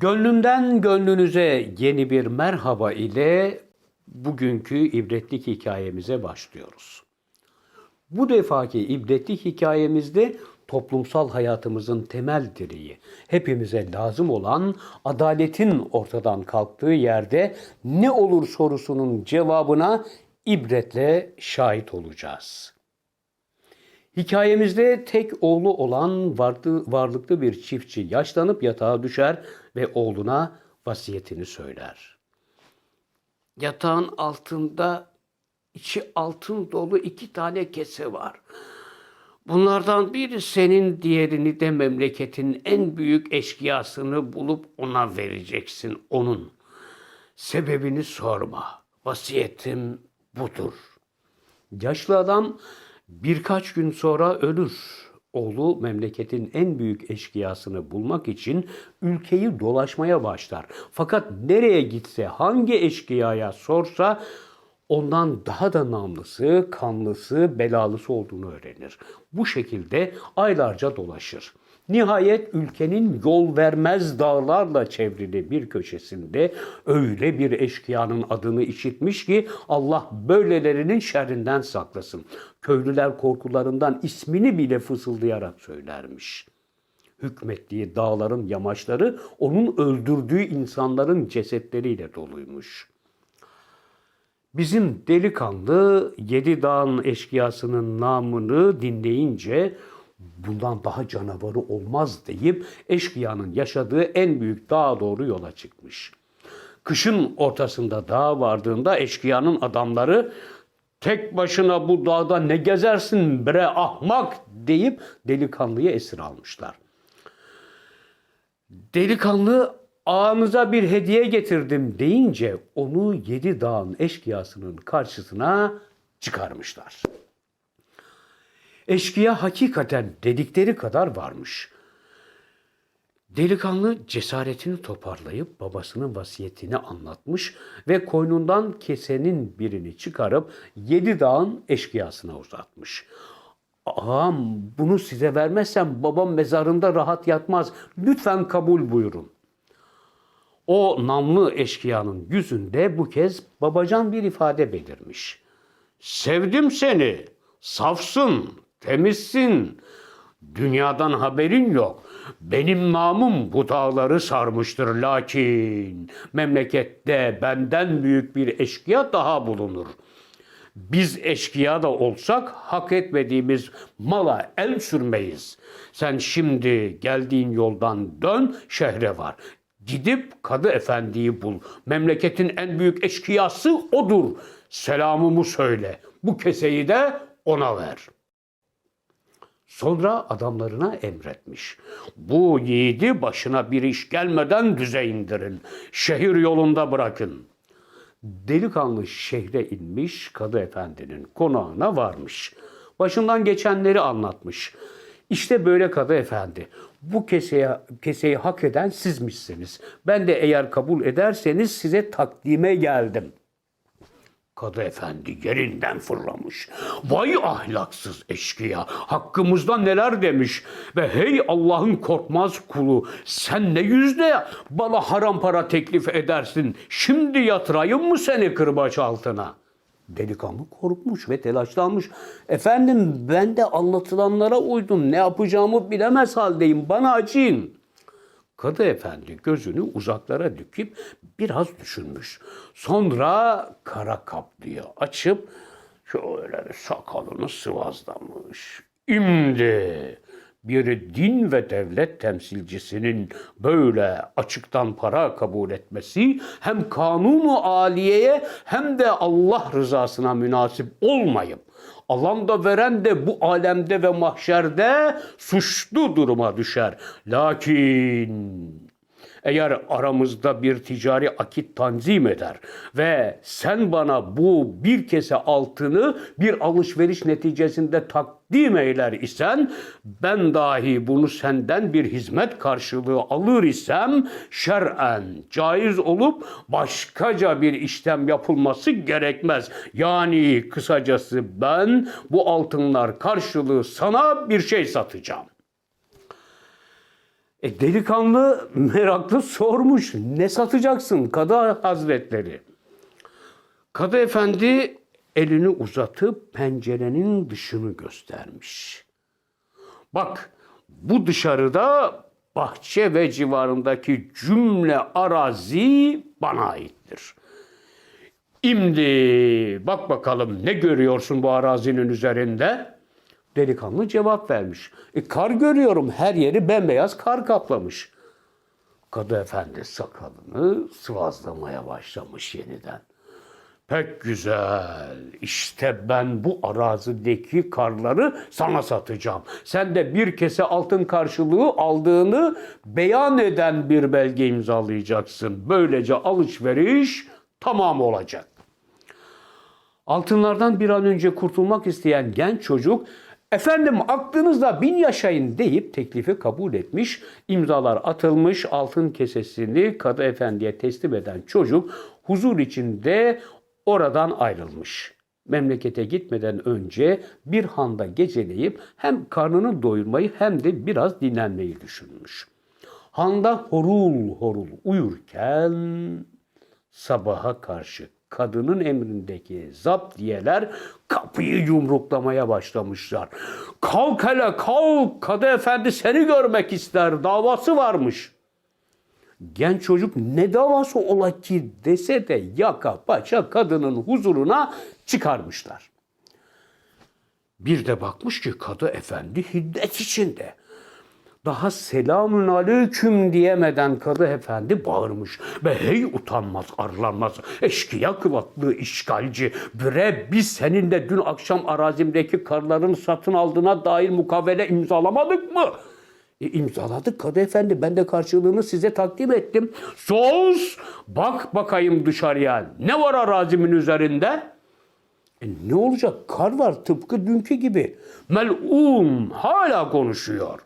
Gönlümden gönlünüze yeni bir merhaba ile bugünkü ibretlik hikayemize başlıyoruz. Bu defaki ibretlik hikayemizde toplumsal hayatımızın temel direği, hepimize lazım olan adaletin ortadan kalktığı yerde ne olur sorusunun cevabına ibretle şahit olacağız. Hikayemizde tek oğlu olan vardı, varlıklı bir çiftçi yaşlanıp yatağa düşer ve oğluna vasiyetini söyler. Yatağın altında içi altın dolu iki tane kese var. Bunlardan biri senin, diğerini de memleketin en büyük eşkıyasını bulup ona vereceksin onun. Sebebini sorma. Vasiyetim budur. Yaşlı adam birkaç gün sonra ölür. Oğlu memleketin en büyük eşkıyasını bulmak için ülkeyi dolaşmaya başlar. Fakat nereye gitse, hangi eşkıyaya sorsa ondan daha da namlısı, kanlısı, belalısı olduğunu öğrenir. Bu şekilde aylarca dolaşır. Nihayet ülkenin yol vermez dağlarla çevrili bir köşesinde öyle bir eşkıyanın adını işitmiş ki Allah böylelerinin şerrinden saklasın. Köylüler korkularından ismini bile fısıldayarak söylermiş. Hükmettiği dağların yamaçları onun öldürdüğü insanların cesetleriyle doluymuş.'' Bizim delikanlı Yedi Dağ'ın eşkıyasının namını dinleyince bundan daha canavarı olmaz deyip eşkıyanın yaşadığı en büyük dağa doğru yola çıkmış. Kışın ortasında dağ vardığında eşkıyanın adamları tek başına bu dağda ne gezersin bre ahmak deyip delikanlıyı esir almışlar. Delikanlı ağanıza bir hediye getirdim deyince onu yedi dağın eşkıyasının karşısına çıkarmışlar. Eşkıya hakikaten dedikleri kadar varmış. Delikanlı cesaretini toparlayıp babasının vasiyetini anlatmış ve koynundan kesenin birini çıkarıp yedi dağın eşkıyasına uzatmış. Ağam bunu size vermezsem babam mezarında rahat yatmaz. Lütfen kabul buyurun. O namlı eşkıyanın yüzünde bu kez babacan bir ifade belirmiş. Sevdim seni, safsın, temizsin. Dünyadan haberin yok. Benim namım bu dağları sarmıştır lakin memlekette benden büyük bir eşkıya daha bulunur. Biz eşkıya da olsak hak etmediğimiz mala el sürmeyiz. Sen şimdi geldiğin yoldan dön şehre var. Gidip Kadı Efendi'yi bul. Memleketin en büyük eşkıyası odur. Selamımı söyle. Bu keseyi de ona ver. Sonra adamlarına emretmiş. Bu yiğidi başına bir iş gelmeden düze indirin. Şehir yolunda bırakın. Delikanlı şehre inmiş, Kadı Efendi'nin konağına varmış. Başından geçenleri anlatmış. İşte böyle Kadı Efendi. Bu keseye, keseyi hak eden sizmişsiniz. Ben de eğer kabul ederseniz size takdime geldim. Kadı Efendi yerinden fırlamış. Vay ahlaksız eşkıya, hakkımızda neler demiş. Ve hey Allah'ın korkmaz kulu, sen ne yüzde bana haram para teklif edersin. Şimdi yatırayım mı seni kırbaç altına?'' Delikanlı korkmuş ve telaşlanmış. Efendim ben de anlatılanlara uydum. Ne yapacağımı bilemez haldeyim. Bana acıyın. Kadı efendi gözünü uzaklara dikip biraz düşünmüş. Sonra kara kaplıyı açıp şöyle sakalını sıvazlamış. İmdi bir din ve devlet temsilcisinin böyle açıktan para kabul etmesi hem kanunu aliyeye hem de Allah rızasına münasip olmayıp alan da veren de bu alemde ve mahşerde suçlu duruma düşer. Lakin eğer aramızda bir ticari akit tanzim eder ve sen bana bu bir kese altını bir alışveriş neticesinde takdim eyler isen ben dahi bunu senden bir hizmet karşılığı alır isem şer'en caiz olup başkaca bir işlem yapılması gerekmez. Yani kısacası ben bu altınlar karşılığı sana bir şey satacağım. E delikanlı meraklı sormuş. Ne satacaksın Kadı Hazretleri? Kadı Efendi elini uzatıp pencerenin dışını göstermiş. Bak bu dışarıda bahçe ve civarındaki cümle arazi bana aittir. Şimdi bak bakalım ne görüyorsun bu arazinin üzerinde? Delikanlı cevap vermiş. E, kar görüyorum her yeri bembeyaz kar kaplamış. Kadı efendi sakalını sıvazlamaya başlamış yeniden. Pek güzel. İşte ben bu arazideki karları sana satacağım. Sen de bir kese altın karşılığı aldığını beyan eden bir belge imzalayacaksın. Böylece alışveriş tamam olacak. Altınlardan bir an önce kurtulmak isteyen genç çocuk efendim aklınızda bin yaşayın deyip teklifi kabul etmiş, imzalar atılmış, altın kesesini Kadı Efendi'ye teslim eden çocuk huzur içinde oradan ayrılmış. Memlekete gitmeden önce bir handa geceleyip hem karnını doyurmayı hem de biraz dinlenmeyi düşünmüş. Handa horul horul uyurken sabaha karşı kadının emrindeki zaptiyeler kapıyı yumruklamaya başlamışlar. Kalk hele kalk kadı efendi seni görmek ister davası varmış. Genç çocuk ne davası ola ki dese de yaka paça kadının huzuruna çıkarmışlar. Bir de bakmış ki kadı efendi hiddet içinde. Daha selamün aleyküm diyemeden kadı efendi bağırmış. Ve hey utanmaz arlanmaz eşkıya kıvatlı işgalci. Bre biz seninle dün akşam arazimdeki karların satın aldığına dair mukavele imzalamadık mı? E, imzaladık kadı efendi ben de karşılığını size takdim ettim. Sus bak bakayım dışarıya ne var arazimin üzerinde? E ne olacak? Kar var tıpkı dünkü gibi. Mel'un hala konuşuyor.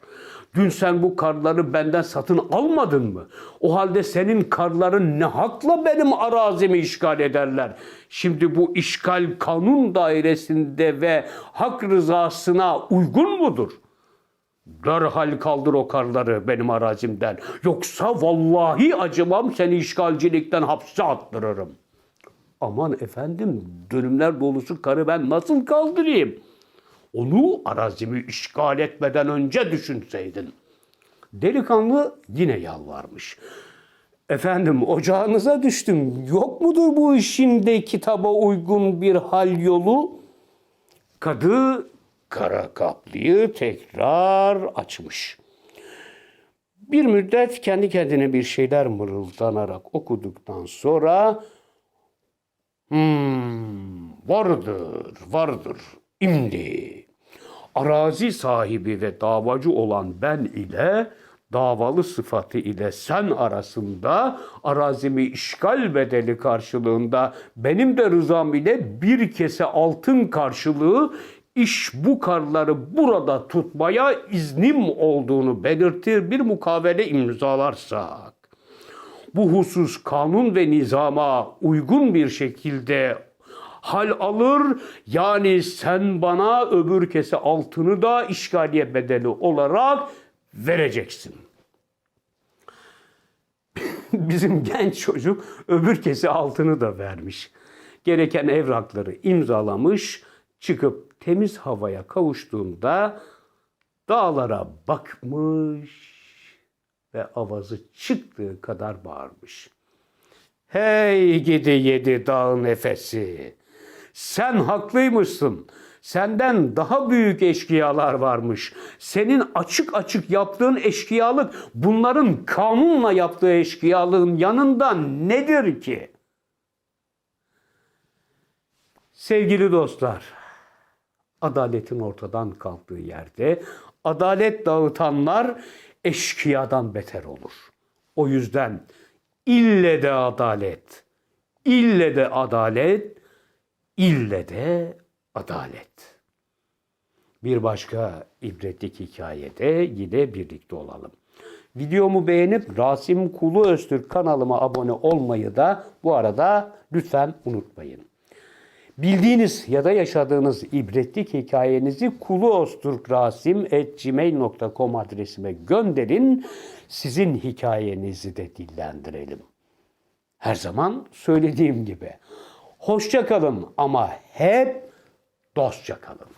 Dün sen bu karları benden satın almadın mı? O halde senin karların ne hakla benim arazimi işgal ederler? Şimdi bu işgal kanun dairesinde ve hak rızasına uygun mudur? Derhal kaldır o karları benim arazimden. Yoksa vallahi acımam seni işgalcilikten hapse attırırım. Aman efendim dönümler dolusu karı ben nasıl kaldırayım? Onu arazimi işgal etmeden önce düşünseydin. Delikanlı yine yalvarmış. Efendim ocağınıza düştüm. Yok mudur bu işinde kitaba uygun bir hal yolu? Kadı kara kaplıyı tekrar açmış. Bir müddet kendi kendine bir şeyler mırıldanarak okuduktan sonra Hmm, vardır, vardır. İmdi. Arazi sahibi ve davacı olan ben ile davalı sıfatı ile sen arasında arazimi işgal bedeli karşılığında benim de rızam ile bir kese altın karşılığı iş bu karları burada tutmaya iznim olduğunu belirtir bir mukavele imzalarsak bu husus kanun ve nizama uygun bir şekilde hal alır. Yani sen bana öbür kese altını da işgaliye bedeli olarak vereceksin. Bizim genç çocuk öbür kese altını da vermiş. Gereken evrakları imzalamış, çıkıp temiz havaya kavuştuğunda dağlara bakmış ve avazı çıktığı kadar bağırmış. Hey gidi yedi dağ nefesi! Sen haklıymışsın. Senden daha büyük eşkıyalar varmış. Senin açık açık yaptığın eşkıyalık bunların kanunla yaptığı eşkıyalığın yanında nedir ki? Sevgili dostlar, adaletin ortadan kalktığı yerde adalet dağıtanlar eşkıyadan beter olur. O yüzden ille de adalet, ille de adalet, ille de adalet. Bir başka ibretlik hikayede yine birlikte olalım. Videomu beğenip Rasim Kulu Öztürk kanalıma abone olmayı da bu arada lütfen unutmayın. Bildiğiniz ya da yaşadığınız ibretlik hikayenizi kuluosturkrasim.gmail.com adresime gönderin. Sizin hikayenizi de dillendirelim. Her zaman söylediğim gibi. Hoşça kalın ama hep dostça kalın.